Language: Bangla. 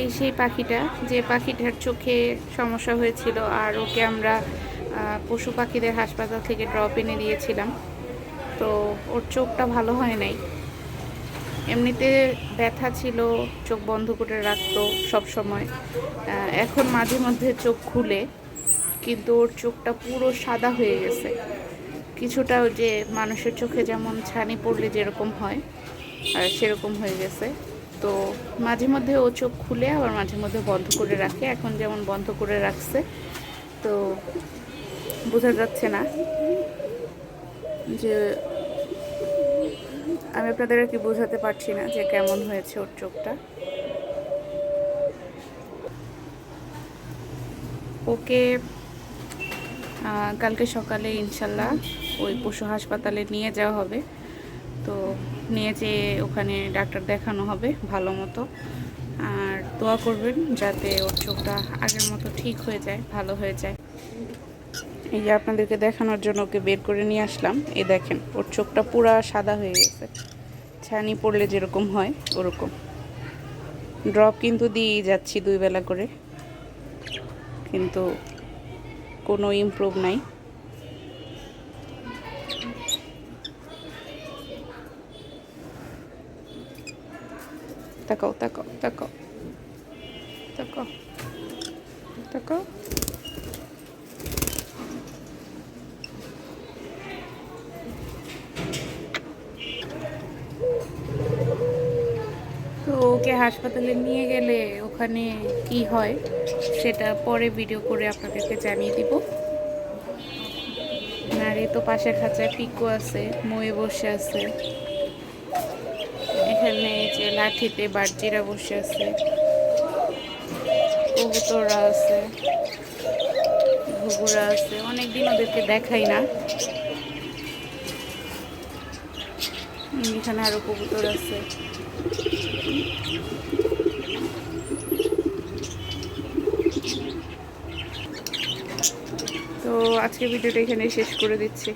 এই সেই পাখিটা, যে পাখিটার চোখে সমস্যা হয়েছিল আর ওকে আমরা পশু পাখিদের হাসপাতাল থেকে ড্রপ এনে দিয়েছিলাম। তো ওর চোখটা ভালো হয় নাই। এমনিতে ব্যথা ছিল, চোখ বন্ধ করে রাখতো সময়। এখন মাঝে মধ্যে চোখ খুলে, কিন্তু ওর চোখটা পুরো সাদা হয়ে গেছে। কিছুটা যে মানুষের চোখে যেমন ছানি পড়লে যেরকম হয়, আর সেরকম হয়ে গেছে। তো মাঝে মধ্যে ও চোখ খুলে আবার মাঝে মধ্যে বন্ধ করে রাখে। এখন যেমন বন্ধ করে রাখছে, তো বোঝা যাচ্ছে না যে আমি আপনাদের আর কি বোঝাতে পারছি না যে কেমন হয়েছে ওর চোখটা। ওকে কালকে সকালে ইনশাল্লাহ ওই পশু হাসপাতালে নিয়ে যাওয়া হবে। তো নিয়ে যেয়ে ওখানে ডাক্তার দেখানো হবে ভালো মতো। আর দোয়া করবেন যাতে ওর চোখটা আগের মতো ঠিক হয়ে যায়, ভালো হয়ে যায়। এই যে আপনাদেরকে দেখানোর জন্য ওকে বের করে নিয়ে আসলাম। এই দেখেন, ওর চোখটা পুরা সাদা হয়ে গেছে। ছানি পড়লে যেরকম হয়, ওরকম। ড্রপ কিন্তু দিয়েই যাচ্ছি দুই বেলা করে। কিন্তু কোনো ইমপ্রুভ নাই। তাকাও তাকাও তাকাও তাকাও তাকাও তো ওকে হাসপাতালে নিয়ে গেলে ওখানে কি হয় সেটা পরে ভিডিও করে আপনাদেরকে জানিয়ে দিব। আর তো পাশের খাঁচায় পিকু আছে, ময়ে বসে আছে। এখানে লাঠিতে বার্জিরা বসে আছে, কবুতররা আছে, ঘুঘুরা আছে। অনেকদিন ওদেরকে দেখাই না। এখানে আরও কবুতর আছে। তো আজকে ভিডিওটা এখানে শেষ করে দিচ্ছি।